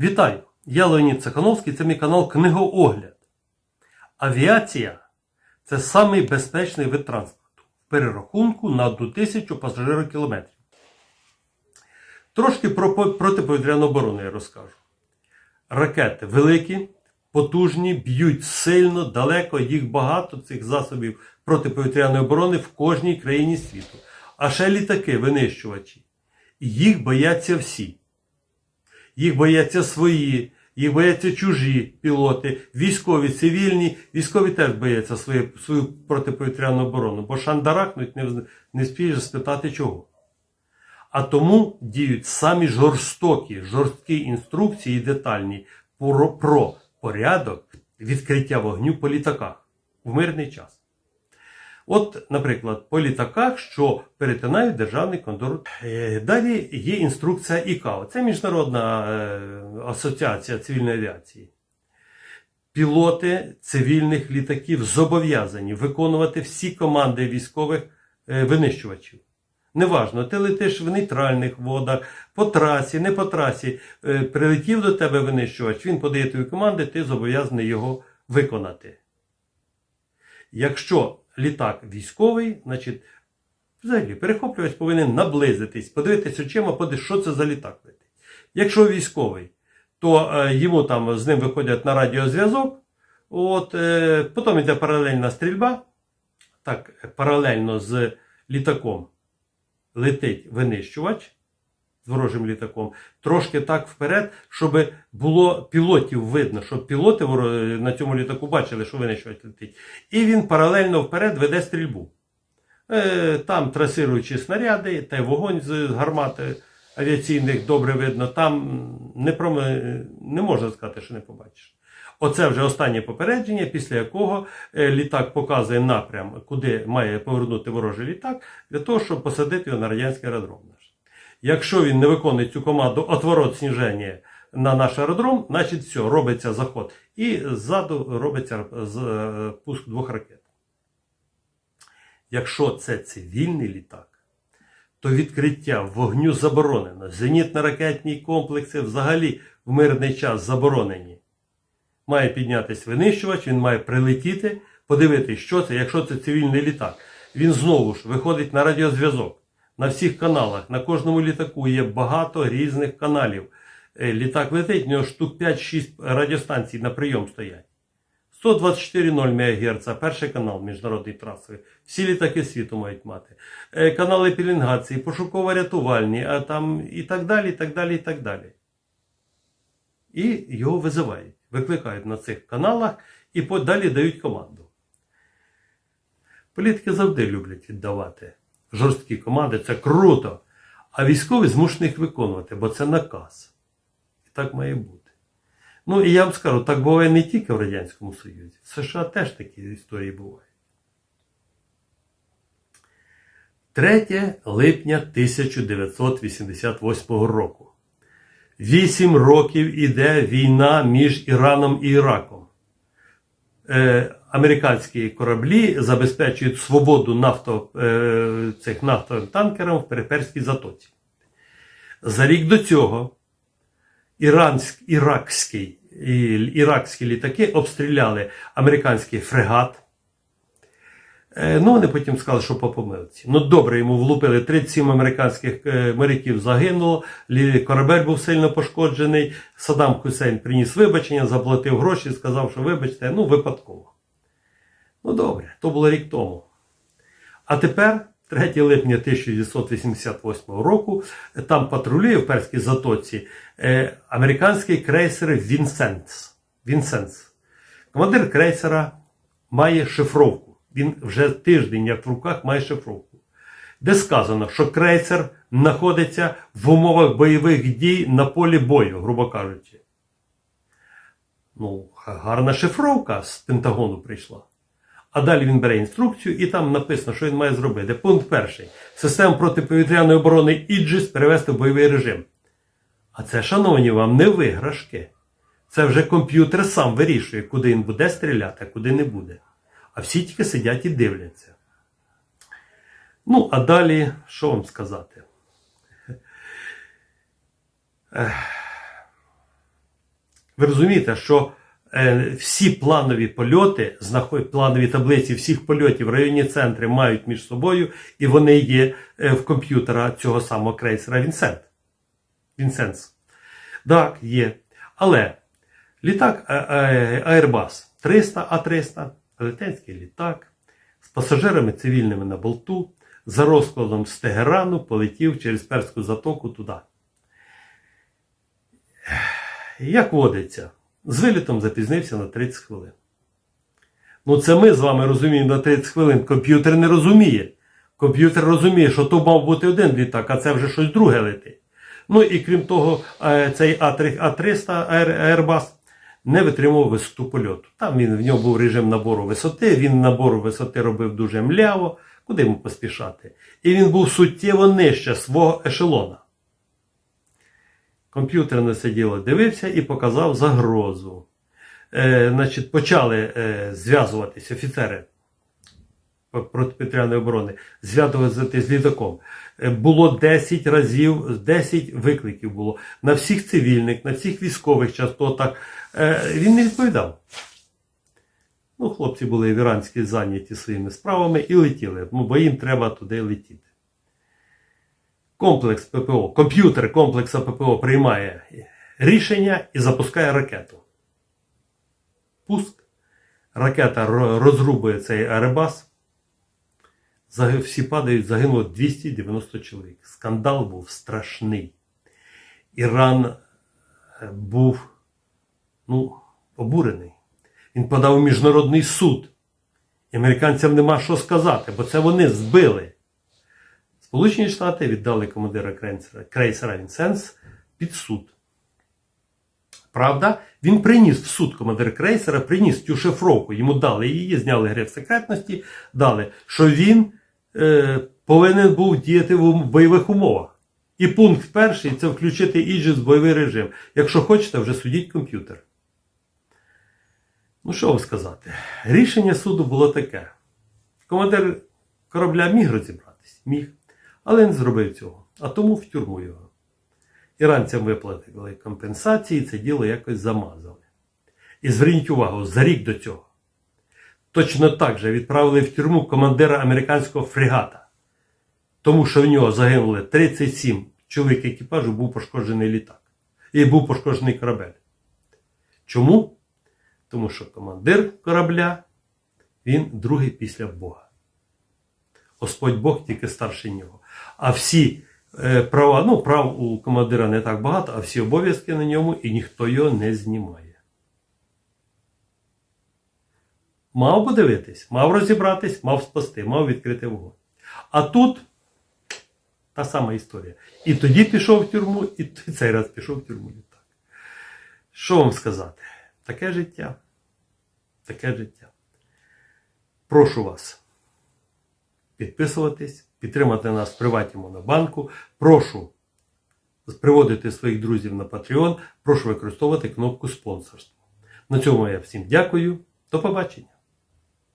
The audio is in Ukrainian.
Вітаю! Я Леонід Цехановський, це мій канал Книгоогляд. Авіація це самий безпечний вид транспорту в перерахунку на 1 тисячу пасажирокілометрів. Трошки про протиповітряну оборону я розкажу. Ракети великі, потужні, б'ють сильно, далеко, їх багато, цих засобів протиповітряної оборони в кожній країні світу. А ще літаки, винищувачі. Їх бояться всі. Їх бояться свої, їх бояться чужі пілоти, військові, цивільні. Військові теж бояться свою, свою протиповітряну оборону, бо шандарахнуть не, не спієш спитати чого. А тому діють самі жорстокі, жорсткі інструкції детальні про, про порядок відкриття вогню по літаках в мирний час. От, наприклад, по літаках, що перетинають державний кордон. Е, Далі є інструкція ІКАО. Це Міжнародна е, асоціація цивільної авіації. Пілоти цивільних літаків зобов'язані виконувати всі команди військових е, винищувачів. Неважно, ти летиш в нейтральних водах, по трасі, не по трасі. Прилетів до тебе винищувач, він подає тобі команди, ти зобов'язаний його виконати. Якщо літак військовий, значить, взагалі перехоплювач повинен наблизитись, подивитись очима, подивитись, що це за літак летить. Якщо військовий, то е, йому там з ним виходять на радіозв'язок, от, е, потім йде паралельна стрільба, так, паралельно з літаком летить винищувач з ворожим літаком, трошки так вперед, щоб було пілотів видно, щоб пілоти на цьому літаку бачили, що винищувач летить. І він паралельно вперед веде стрільбу. Е, Там трасируючі снаряди, та й вогонь з гармати авіаційних добре видно. Там не, проме- не можна сказати, що не побачиш. Оце вже останнє попередження, після якого е, літак показує напрям, куди має повернути ворожий літак, для того, щоб посадити його на радянський аеродром. Якщо він не виконує цю команду отворот сніження на наш аеродром, значить все, робиться заход. І ззаду робиться е, пуск двох ракет. Якщо це цивільний літак, то відкриття вогню заборонено. Зенітно-ракетні комплекси взагалі в мирний час заборонені. Має піднятися винищувач, він має прилетіти, подивитися, що це, якщо це цивільний літак. Він знову ж виходить на радіозв'язок. На всіх каналах, на кожному літаку є багато різних каналів. Е, Літак летить, в нього штук 5-6 радіостанцій на прийом стоять. 124,0 МГц, перший канал міжнародний трасовий. Всі літаки світу мають мати. Е, Канали пілінгації, пошуково-рятувальні, а там і так далі, і так далі, і так далі. І його визивають, викликають на цих каналах і далі дають команду. Політики завжди люблять віддавати жорсткі команди, це круто. А військові змушені їх виконувати, бо це наказ. І так має бути. Ну і я вам скажу, так буває не тільки в Радянському Союзі. В США теж такі історії бувають. 3 липня 1988 року. Вісім років іде війна між Іраном і Іраком. Е, американські кораблі забезпечують свободу нафто, е, цих нафтовим танкерам в Переперській затоці. За рік до цього іранськ, іракські, іракські літаки обстріляли американський фрегат. Е, Ну, вони потім сказали, що по помилці. Ну, добре, йому влупили 37 американських е, моряків загинуло, корабель був сильно пошкоджений. Саддам Хусейн приніс вибачення, заплатив гроші, сказав, що вибачте, ну, випадково. Ну, добре, то було рік тому. А тепер, 3 липня 1988 року, там патрулює в Перській затоці е, американський крейсер Вінсенс. Вінсенс. Командир крейсера має шифровку. Він вже тиждень, як в руках, має шифровку. Де сказано, що крейсер знаходиться в умовах бойових дій на полі бою, грубо кажучи. Ну, гарна шифровка з Пентагону прийшла. А далі він бере інструкцію і там написано, що він має зробити. Пункт перший. Систему протиповітряної оборони Іджіс перевести в бойовий режим. А це, шановні, вам не виграшки. Це вже комп'ютер сам вирішує, куди він буде стріляти, а куди не буде. А всі тільки сидять і дивляться. Ну, а далі, що вам сказати? Ви розумієте, що е, всі планові польоти, планові таблиці всіх польотів в районі центри мають між собою, і вони є е, в комп'ютера цього самого крейсера Вінсент. Вінсенс. Так, є. Але літак е, Airbus 300 А300, велетенський літак з пасажирами цивільними на борту, за розкладом з Тегерану полетів через Перську затоку туди. Як водиться, з вилітом запізнився на 30 хвилин. Ну, це ми з вами розуміємо на 30 хвилин. Комп'ютер не розуміє. Комп'ютер розуміє, що то мав бути один літак, а це вже щось друге летить. Ну і крім того, е, цей А3- А300 Air- Airbus не витримував висоту польоту. Там він, в нього був режим набору висоти, він набору висоти робив дуже мляво, куди йому поспішати. І він був суттєво нижче свого ешелона. Комп'ютер сиділо, дивився і показав загрозу. Е, значить, почали е, зв'язуватись офіцери протиповітряної оборони, зв'язуватися з літаком. Е, Було 10 разів, 10 викликів було на всіх цивільних, на всіх військових частотах. Е, Він не відповідав. Ну, хлопці були в іранські зайняті своїми справами і летіли, ну, бо їм треба туди летіти. Комплекс ППО, комп'ютер комплексу ППО приймає рішення і запускає ракету. Пуск. Ракета розрубує цей Аребас. Всі падають, загинуло 290 чоловік. Скандал був страшний. Іран е, був ну, обурений. Він подав у міжнародний суд. І американцям нема що сказати, бо це вони збили. Сполучені Штати віддали командира крейсера, крейсера Вінсенс під суд. Правда, він приніс в суд командир крейсера, приніс цю шифровку. Йому дали її, зняли гриф секретності, дали, що він е, повинен був діяти в бойових умовах. І пункт перший це включити Іджіс в бойовий режим. Якщо хочете, вже судіть комп'ютер. Ну, що вам сказати? Рішення суду було таке. Командир корабля міг розібратись? Міг. Але не зробив цього. А тому в тюрму його. Іранцям виплатили компенсації, це діло якось замазали. І зверніть увагу, за рік до цього. Точно так же відправили в тюрму командира американського фрегата. Тому що в нього загинули 37 чоловік екіпажу, був пошкоджений літак. І був пошкоджений корабель. Чому? Тому що командир корабля, він другий після Бога. Господь Бог тільки старший нього. А всі е, права, ну, прав у командира не так багато, а всі обов'язки на ньому, і ніхто його не знімає. Мав подивитись, мав розібратись, мав спасти, мав відкрити вогонь. А тут та сама історія. І тоді пішов в тюрму, і цей раз пішов в тюрму. І так. Що вам сказати? Таке життя. Таке життя. Прошу вас підписуватись, підтримати нас в приваті Монобанку. Прошу приводити своїх друзів на Patreon. Прошу використовувати кнопку спонсорство. На цьому я всім дякую. До побачення.